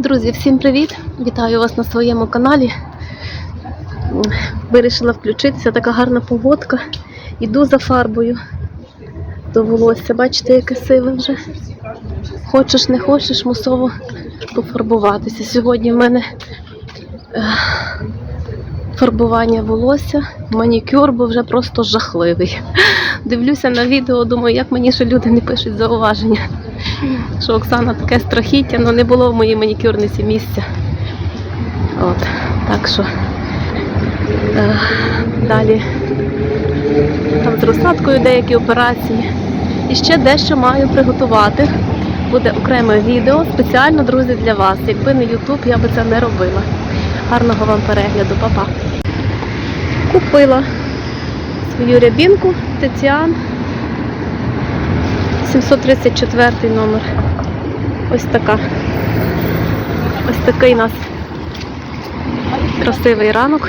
Друзі, всім привіт! Вітаю вас на своєму каналі. Вирішила включитися, така гарна погодка. Іду за фарбою до волосся. Бачите, яке сиве вже. Хочеш, не хочеш, мусово пофарбуватися. Сьогодні в мене е, фарбування волосся, манікюр, бо вже просто жахливий. Дивлюся на відео, думаю, як мені ще люди не пишуть зауваження що Оксана таке страхіття, але не було в моїй манікюрниці місця. От, так що е, далі там з розсадкою деякі операції. І ще дещо маю приготувати. Буде окреме відео спеціально, друзі, для вас. Якби не Ютуб, я би це не робила. Гарного вам перегляду, Па-па. Купила свою рябінку Тетян. 734 номер. Ось така. Ось такий у нас красивий ранок.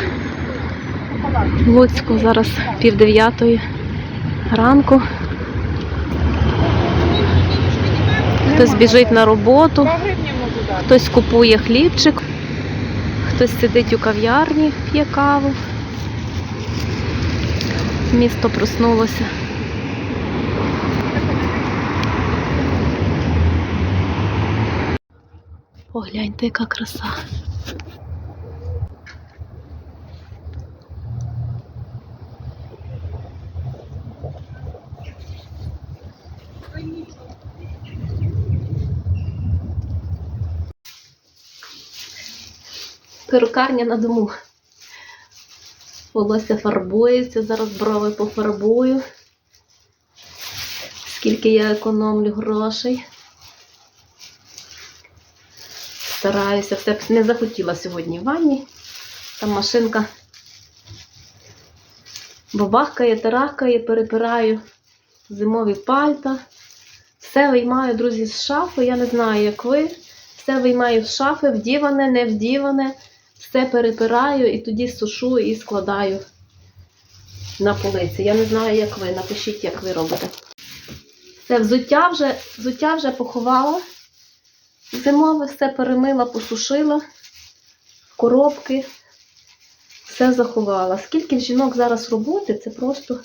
В Луцьку зараз пів дев'ятої ранку. Хтось біжить на роботу, хтось купує хлібчик, хтось сидить у кав'ярні, п'є каву. Місто проснулося. Погляньте, яка краса. Перукарня на дому. Волосся фарбується, зараз брови пофарбую. Скільки я економлю грошей. Стараюся, все не захотіла сьогодні в ванні. Там машинка бабахкає, тарахкає, перепираю зимові пальта. Все виймаю, друзі, з шафи. Я не знаю, як ви. Все виймаю з шафи, вдіване, не вдіване. Все перепираю і тоді сушу і складаю на полиці. Я не знаю, як ви. Напишіть, як ви робите. Все, взуття вже, взуття вже поховала. Зимове все перемила, посушила, коробки, все заховала. Скільки жінок зараз роботи, це просто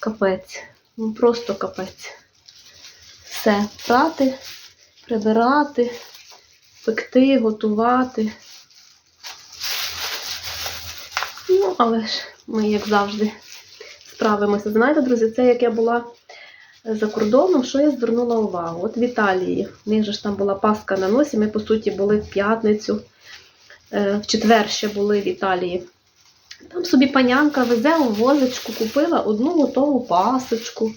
капець. Ну, просто капець. Все, прати, прибирати, пекти, готувати. Ну, але ж ми, як завжди, справимося. Знаєте, друзі, це як я була за кордоном, що я звернула увагу? От в Італії, в них же ж там була Пасха на носі, ми, по суті, були в п'ятницю, е, в четвер ще були в Італії. Там собі панянка везе у возочку, купила одну готову пасочку,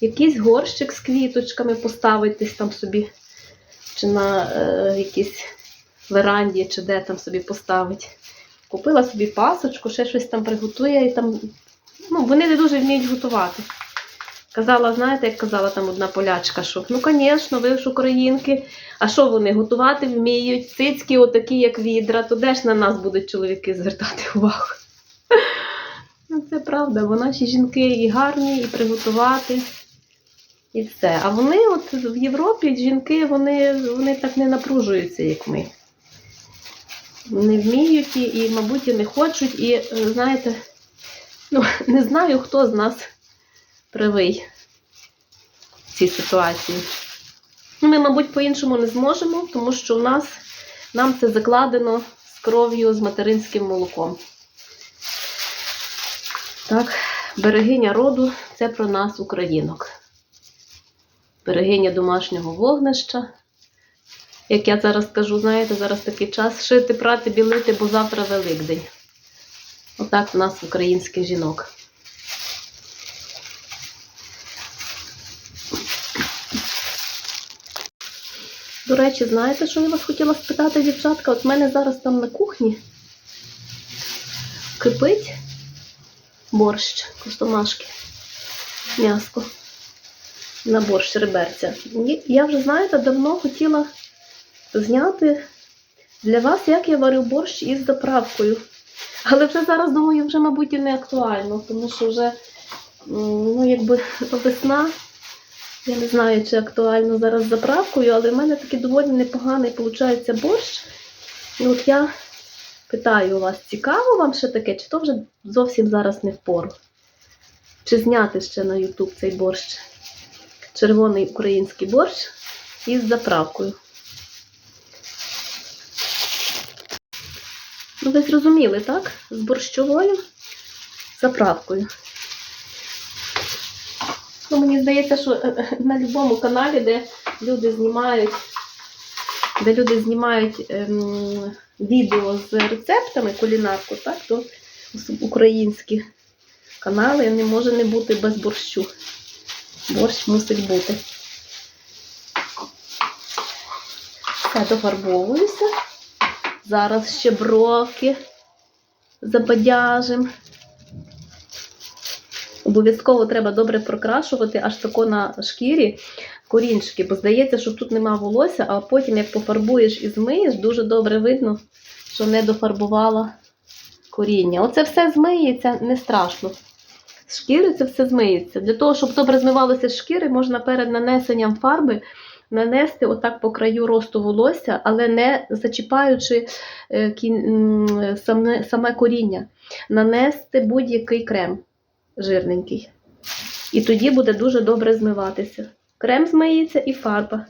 якийсь горщик з квіточками поставить десь там собі, чи на е, якійсь веранді, чи де там собі поставить. Купила собі пасочку, ще щось там приготує і там. Ну, вони не дуже вміють готувати. Казала, знаєте, як казала там одна полячка, що ну, звісно, ви ж українки, а що вони готувати вміють, цицьки отакі, як відра, то де ж на нас будуть чоловіки звертати увагу? Ну, це правда, бо наші жінки і гарні, і приготувати, і все. А вони от в Європі жінки вони, вони так не напружуються, як ми. Не вміють і, і, мабуть, і не хочуть. І, е, знаєте, ну, не знаю, хто з нас правий в цій ситуації. Ну, Ми, мабуть, по-іншому не зможемо, тому що у нас нам це закладено з кров'ю, з материнським молоком. Так, берегиня роду це про нас, українок. Берегиня домашнього вогнища. Як я зараз кажу, знаєте, зараз такий час шити, прати, білити, бо завтра Великдень. Отак в нас українських жінок. Речі, знаєте, що я вас хотіла спитати, дівчатка? От в мене зараз там на кухні кипить борщ, костомашки, м'яско на борщ реберця. Я вже, знаєте, давно хотіла зняти для вас, як я варю борщ із заправкою. Але вже зараз, думаю, вже, мабуть, і не актуально, тому що вже ну, якби весна, Я не знаю, чи актуально зараз заправкою, але в мене такий доволі непоганий виходить борщ. І от я питаю вас, цікаво вам ще таке, чи то вже зовсім зараз не впору? Чи зняти ще на YouTube цей борщ? Червоний український борщ із заправкою. Ну, ви зрозуміли, так? З борщовою заправкою. Ну, мені здається, що е, е, на будь-якому каналі, де люди знімають, де люди знімають ем, відео з рецептами кулінарку, так, то українські канали не може не бути без борщу. Борщ мусить бути. Все дофарбовуюся. Зараз ще бровки забадяжим. Обов'язково треба добре прокрашувати аж тако на шкірі корінчики, бо здається, що тут нема волосся, а потім, як пофарбуєш і змиєш, дуже добре видно, що не дофарбувала коріння. Оце все змиється, не страшно. З шкіри це все змиється. Для того, щоб добре змивалося з шкіри, можна перед нанесенням фарби нанести отак по краю росту волосся, але не зачіпаючи е, саме коріння. Нанести будь-який крем жирненький. І тоді буде дуже добре змиватися. Крем змиється і фарба.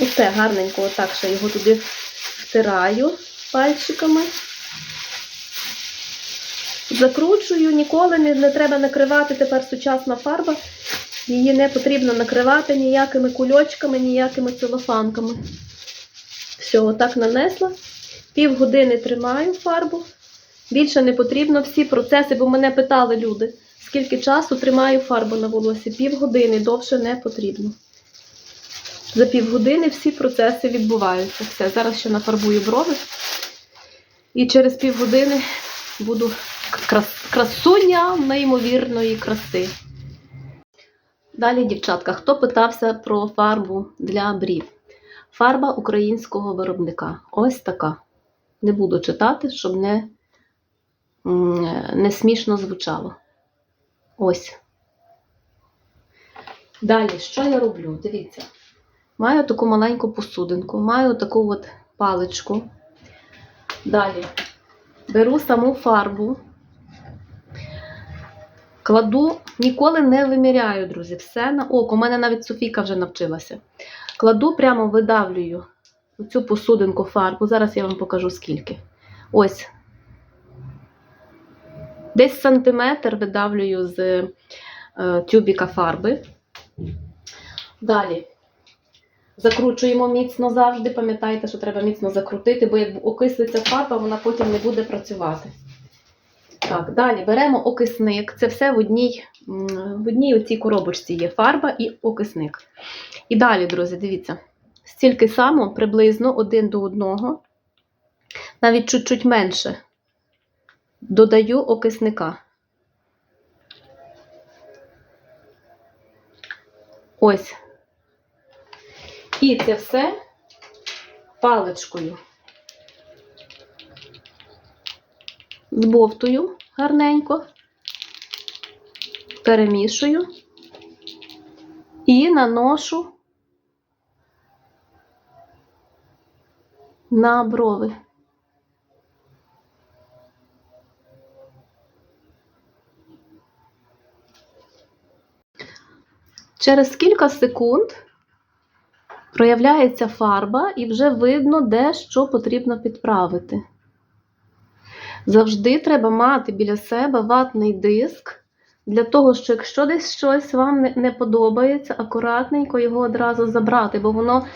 І все гарненько, отак ще його туди втираю пальчиками. Закручую, ніколи не, не треба накривати тепер сучасна фарба. Її не потрібно накривати ніякими кульочками, ніякими целофанками. Все, отак нанесла. Півгодини тримаю фарбу. Більше не потрібно всі процеси, бо мене питали люди, скільки часу тримаю фарбу на волосі. Півгодини довше не потрібно. За півгодини всі процеси відбуваються. Все, зараз ще нафарбую брови. І через півгодини буду крас- красуня неймовірної краси. Далі, дівчатка, хто питався про фарбу для брів? Фарба українського виробника. Ось така. Не буду читати, щоб не, не смішно звучало. Ось. Далі, що я роблю? Дивіться. Маю таку маленьку посудинку, маю таку от паличку. Далі беру саму фарбу, кладу, ніколи не виміряю, друзі, все на око. У мене навіть Софійка вже навчилася. Кладу, прямо видавлюю цю посудинку фарбу. Зараз я вам покажу скільки. Ось. Десь сантиметр видавлюю з е, тюбіка фарби. Далі. Закручуємо міцно завжди. Пам'ятайте, що треба міцно закрутити, бо як окислиться фарба, вона потім не буде працювати. Так, далі беремо окисник. Це все в одній, в одній оцій коробочці є фарба і окисник. І далі, друзі, дивіться, стільки само, приблизно один до одного, навіть чуть-чуть менше, додаю окисника. Ось. І це все паличкою. Збовтую гарненько, перемішую і наношу на брови. Через кілька секунд проявляється фарба і вже видно, де що потрібно підправити. Завжди треба мати біля себе ватний диск, для того, що якщо десь щось вам не, подобається, акуратненько його одразу забрати, бо воно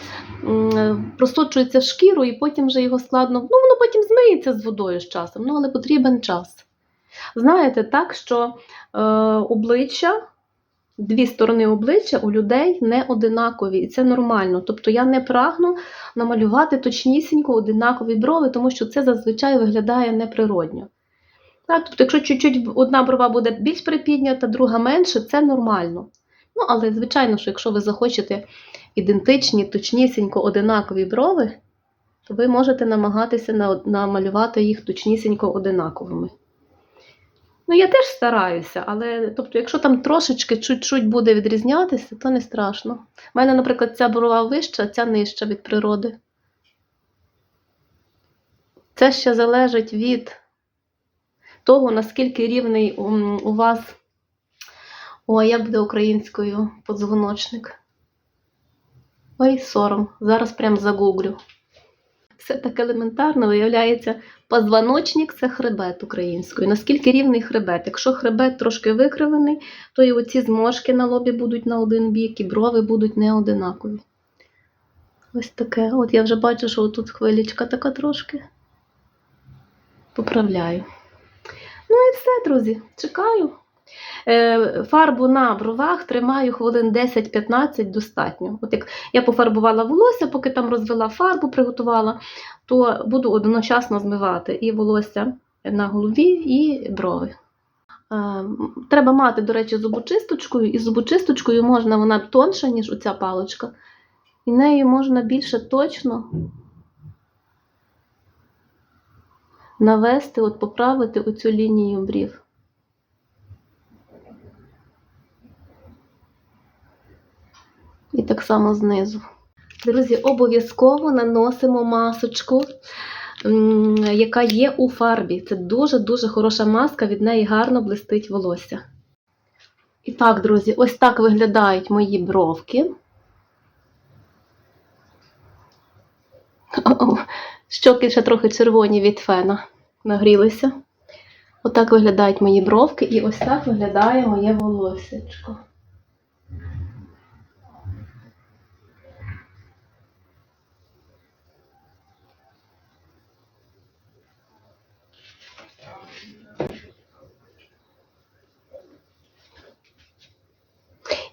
просочується шкіру і потім вже його складно, ну воно потім змиється з водою з часом, ну але потрібен час. Знаєте, так, що е, обличчя, дві сторони обличчя у людей не одинакові, і це нормально. Тобто я не прагну намалювати точнісінько одинакові брови, тому що це зазвичай виглядає неприродньо. Тобто, якщо чуть-чуть одна брова буде більш припіднята, друга менше, це нормально. Ну, але звичайно, що якщо ви захочете ідентичні, точнісінько одинакові брови, то ви можете намагатися намалювати їх точнісінько одинаковими. Ну, я теж стараюся, але тобто, якщо там трошечки чуть-чуть буде відрізнятися, то не страшно. У мене, наприклад, ця брова вища, а ця нижча від природи. Це ще залежить від того, наскільки рівний у вас. Ой, як буде українською подзвоночник? Ой, сором. Зараз прям загуглю. Все так елементарно, виявляється, позвоночник це хребет українською. Наскільки рівний хребет? Якщо хребет трошки викривлений, то і оці зморшки на лобі будуть на один бік, і брови будуть не одинакові. Ось таке. От я вже бачу, що тут хвилічка така трошки. Поправляю. Ну і все, друзі. Чекаю. Е, Фарбу на бровах тримаю хвилин 10-15 достатньо. От як я пофарбувала волосся, поки там розвела фарбу, приготувала, то буду одночасно змивати і волосся на голові, і брови. Е, Треба мати, до речі, зубочисточкою, і зубочисточкою можна, вона тонша, ніж оця паличка, і нею можна більше точно навести, от поправити оцю лінію брів. І так само знизу. Друзі, обов'язково наносимо масочку, яка є у фарбі. Це дуже-дуже хороша маска, від неї гарно блистить волосся. І так, друзі, ось так виглядають мої бровки. Щоки ще трохи червоні від фена нагрілися. Отак виглядають мої бровки, і ось так виглядає моє волоссячко.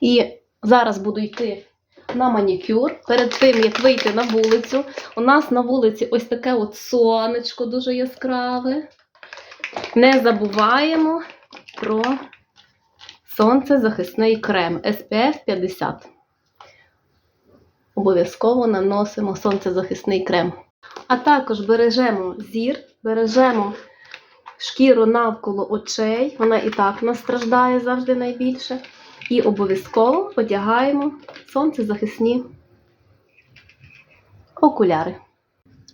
І зараз буду йти на манікюр. Перед тим, як вийти на вулицю, у нас на вулиці ось таке от сонечко дуже яскраве. Не забуваємо про сонцезахисний крем SPF 50. Обов'язково наносимо сонцезахисний крем. А також бережемо зір, бережемо шкіру навколо очей. Вона і так нас страждає завжди найбільше. І обов'язково одягаємо сонцезахисні окуляри.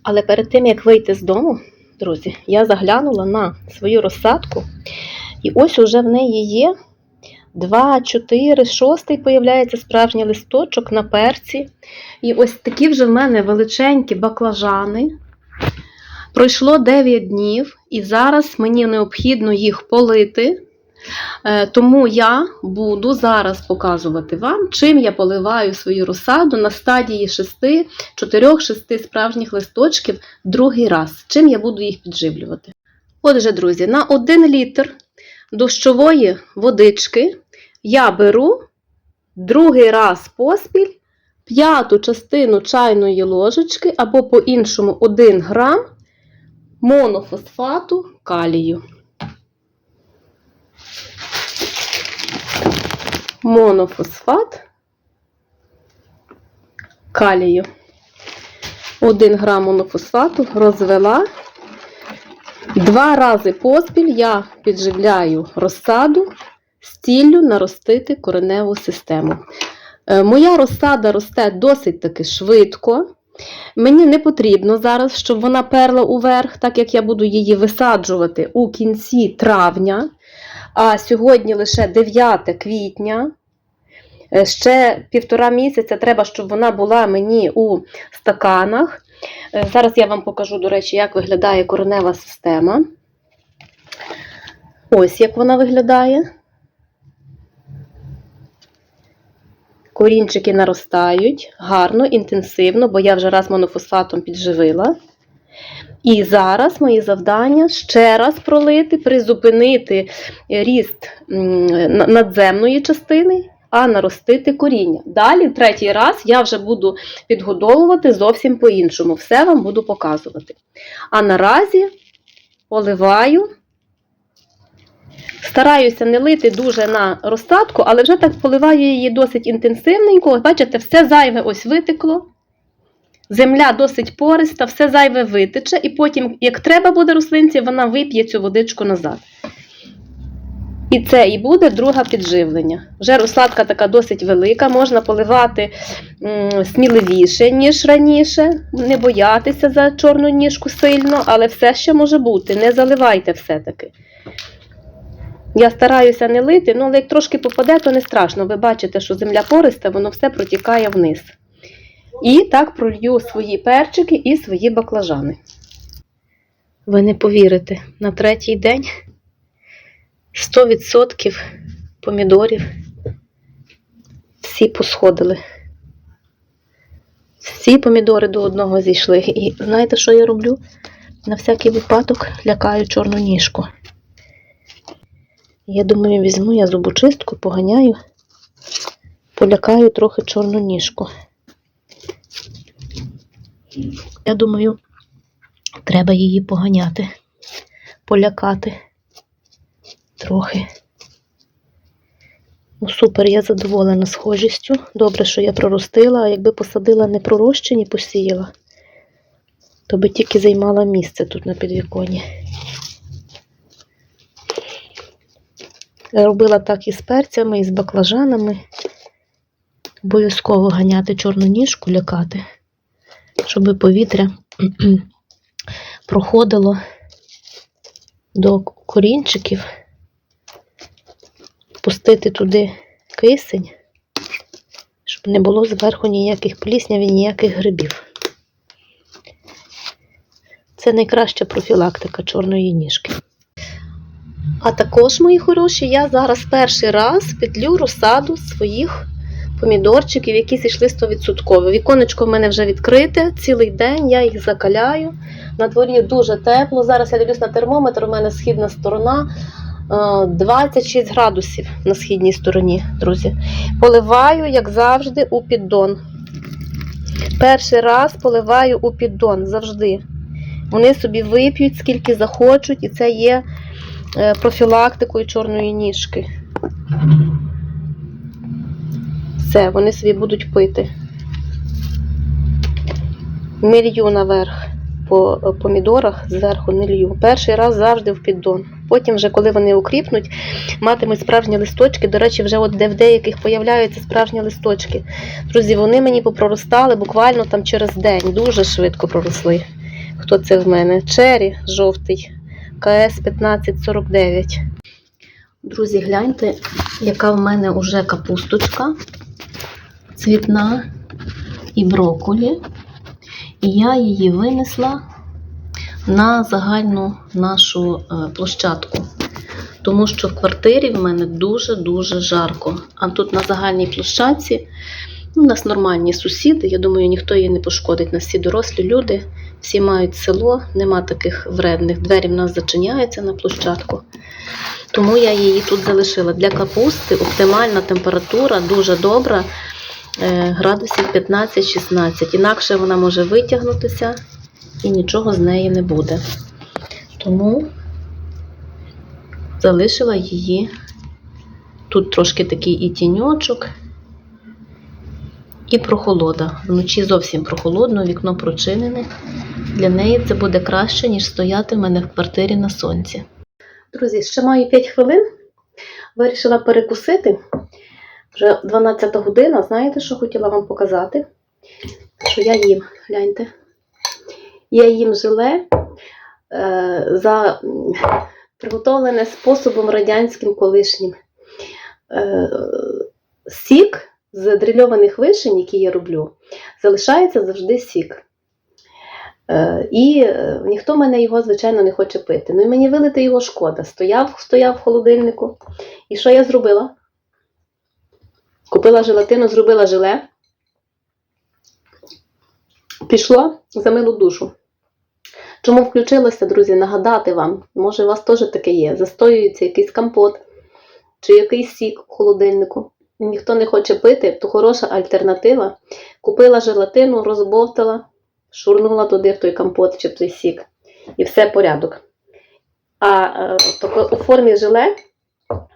Але перед тим, як вийти з дому, друзі, я заглянула на свою розсадку, і ось уже в неї є 2, 4, 6 появляється справжній листочок на перці. І ось такі вже в мене величенькі баклажани. Пройшло 9 днів, і зараз мені необхідно їх полити. Е, Тому я буду зараз показувати вам, чим я поливаю свою розсаду на стадії 6, 4-6 справжніх листочків другий раз. Чим я буду їх підживлювати. Отже, друзі, на 1 літр дощової водички я беру другий раз поспіль п'яту частину чайної ложечки або по-іншому 1 грам монофосфату калію. Монофосфат калію. 1 грам монофосфату розвела. Два рази поспіль я підживляю розсаду з ціллю наростити кореневу систему. Е, Моя розсада росте досить таки швидко. Мені не потрібно зараз, щоб вона перла уверх, так як я буду її висаджувати у кінці травня. А сьогодні лише 9 квітня. Е, Ще півтора місяця треба, щоб вона була мені у стаканах. Е, Зараз я вам покажу, до речі, як виглядає коренева система. Ось як вона виглядає. Корінчики наростають гарно, інтенсивно, бо я вже раз монофосфатом підживила. І зараз моє завдання ще раз пролити, призупинити ріст надземної частини, а наростити коріння. Далі, третій раз, я вже буду підгодовувати зовсім по-іншому. Все вам буду показувати. А наразі поливаю. Стараюся не лити дуже на розсадку, але вже так поливаю її досить інтенсивненько. Бачите, все зайве ось витекло. Земля досить пориста, все зайве витече, і потім, як треба буде рослинці, вона вип'є цю водичку назад. І це і буде друге підживлення. Вже розсадка така досить велика, можна поливати сміливіше, ніж раніше, не боятися за чорну ніжку сильно, але все ще може бути. Не заливайте все-таки. Я стараюся не лити, ну, але як трошки попаде, то не страшно. Ви бачите, що земля пориста, воно все протікає вниз. І так пролью свої перчики і свої баклажани. Ви не повірите, на третій день 100% помідорів всі посходили. Всі помідори до одного зійшли. І знаєте, що я роблю? На всякий випадок лякаю чорну ніжку. Я думаю, візьму я зубочистку, поганяю, полякаю трохи чорну ніжку. Я думаю, треба її поганяти, полякати трохи. Ну, супер, я задоволена схожістю. Добре, що я проростила, а якби посадила не пророщені, посіяла, то би тільки займала місце тут на підвіконні. Робила так і з перцями, і з баклажанами. Обов'язково ганяти чорну ніжку, лякати, щоб повітря проходило до корінчиків, пустити туди кисень, щоб не було зверху ніяких плісняві, ніяких грибів. Це найкраща профілактика чорної ніжки. А також, мої хороші, я зараз перший раз петлю розсаду своїх помідорчиків, які зійшли 100%. Віконечко в мене вже відкрите, цілий день я їх закаляю. На дворі дуже тепло. Зараз я дивлюсь на термометр, у мене східна сторона 26 градусів на східній стороні, друзі. Поливаю, як завжди, у піддон. Перший раз поливаю у піддон завжди. Вони собі вип'ють, скільки захочуть, і це є е, профілактикою чорної ніжки. Все, вони собі будуть пити. Не лью наверх по е, помідорах, зверху не лью. Перший раз завжди в піддон. Потім, вже, коли вони укріпнуть, матимуть справжні листочки. До речі, вже от де в деяких появляються справжні листочки. Друзі, вони мені попроростали буквально там через день. Дуже швидко проросли. Хто це в мене? Чері жовтий, КС 1549. Друзі, гляньте, яка в мене вже капусточка цвітна і брокколі. І я її винесла на загальну нашу е, площадку. Тому що в квартирі в мене дуже-дуже жарко. А тут на загальній площадці ну, у нас нормальні сусіди. Я думаю, ніхто її не пошкодить. Нас всі дорослі люди, всі мають село, нема таких вредних. Двері в нас зачиняються на площадку. Тому я її тут залишила. Для капусти оптимальна температура, дуже добра, е, градусів 15-16. Інакше вона може витягнутися і нічого з неї не буде. Тому залишила її. Тут трошки такий і тіньочок, і прохолода. Вночі зовсім прохолодно, вікно прочинене. Для неї це буде краще, ніж стояти в мене в квартирі на сонці. Друзі, ще маю 5 хвилин. Вирішила перекусити. Вже 12 година. Знаєте, що хотіла вам показати? Що я їм, гляньте. Я їм желе е, за приготовлене способом радянським колишнім. Е, сік з дрильованих вишень, які я роблю, залишається завжди сік. Е, І ніхто мене його, звичайно, не хоче пити. Ну і мені вилити його шкода. Стояв, стояв в холодильнику. І що я зробила? Купила желатину, зробила желе. Пішло за милу душу. Чому включилося, друзі, нагадати вам, може, у вас теж таке є. Застоюється якийсь компот чи якийсь сік в холодильнику. Ніхто не хоче пити, то хороша альтернатива. Купила желатину, розбовтала, шурнула туди в той компот чи в той сік. І все порядок. А е, у формі желе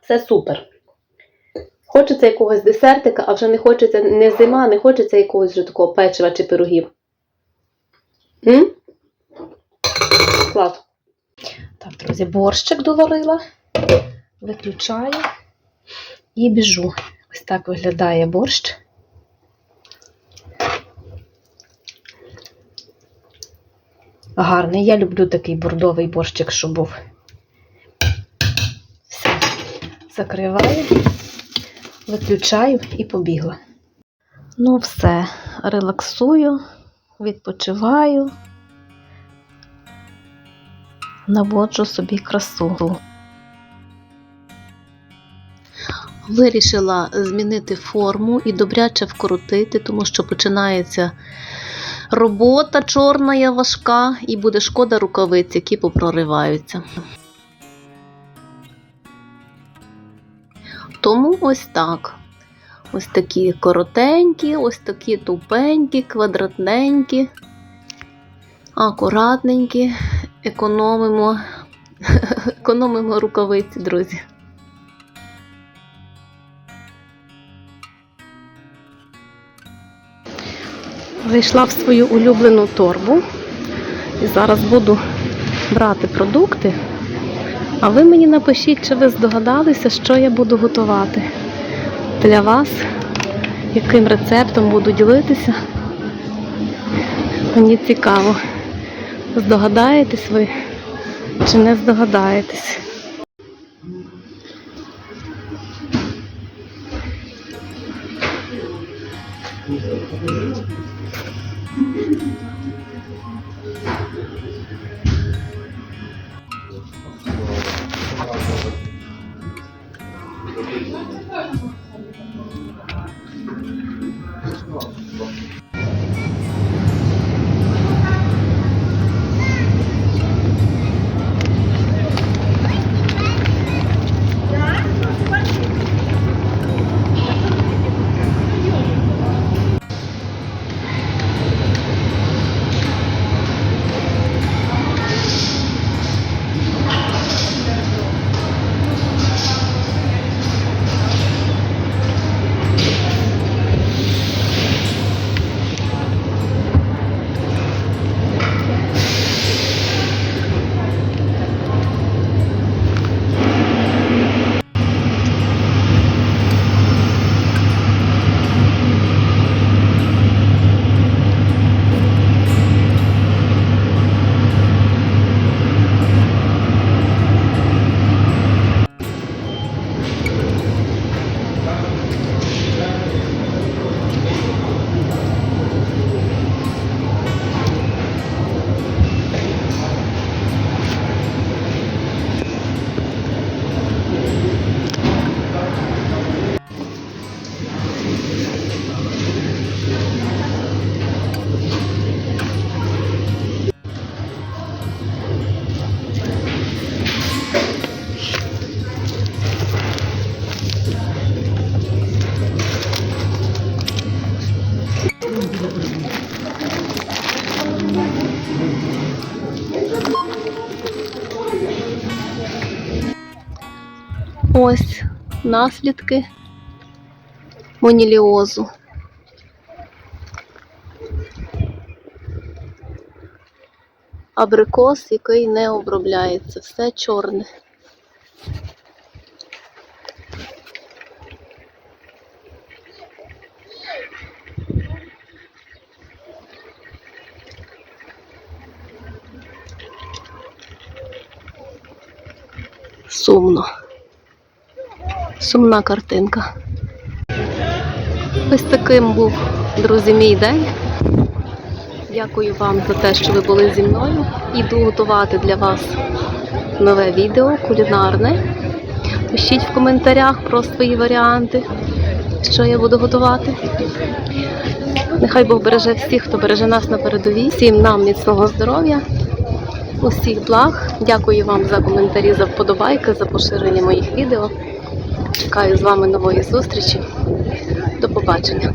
це супер. Хочеться якогось десертика, а вже не хочеться не зима, не хочеться якогось вже такого печива чи пирогів. М? Клас. Так, друзі, борщик доварила. виключаю і біжу. Ось так виглядає борщ. Гарний. Я люблю такий бордовий борщик, щоб був. Все. Закриваю, виключаю і побігла. Ну, все, релаксую, відпочиваю, наводжу собі красу. Вирішила змінити форму і добряче вкоротити, тому що починається робота чорна, важка, і буде шкода рукавиць, які попрориваються. Тому ось так. Ось такі коротенькі, ось такі тупенькі, квадратненькі, акуратненькі, економимо, економимо рукавиці, друзі. Зайшла в свою улюблену торбу. І зараз буду брати продукти. А ви мені напишіть, чи ви здогадалися, що я буду готувати для вас, яким рецептом буду ділитися. Мені цікаво, здогадаєтесь ви чи не здогадаєтесь. Наслідки моніліозу. Абрикос, який не обробляється, все чорне. Сумно. Сумна картинка. Ось таким був, друзі, мій день. Дякую вам за те, що ви були зі мною. Іду готувати для вас нове відео кулінарне. Пишіть в коментарях про свої варіанти, що я буду готувати. Нехай Бог береже всіх, хто береже нас на передовій. Всім нам міцного здоров'я, усіх благ. Дякую вам за коментарі, за вподобайки, за поширення моїх відео. Чекаю з вами нової зустрічі. До побачення.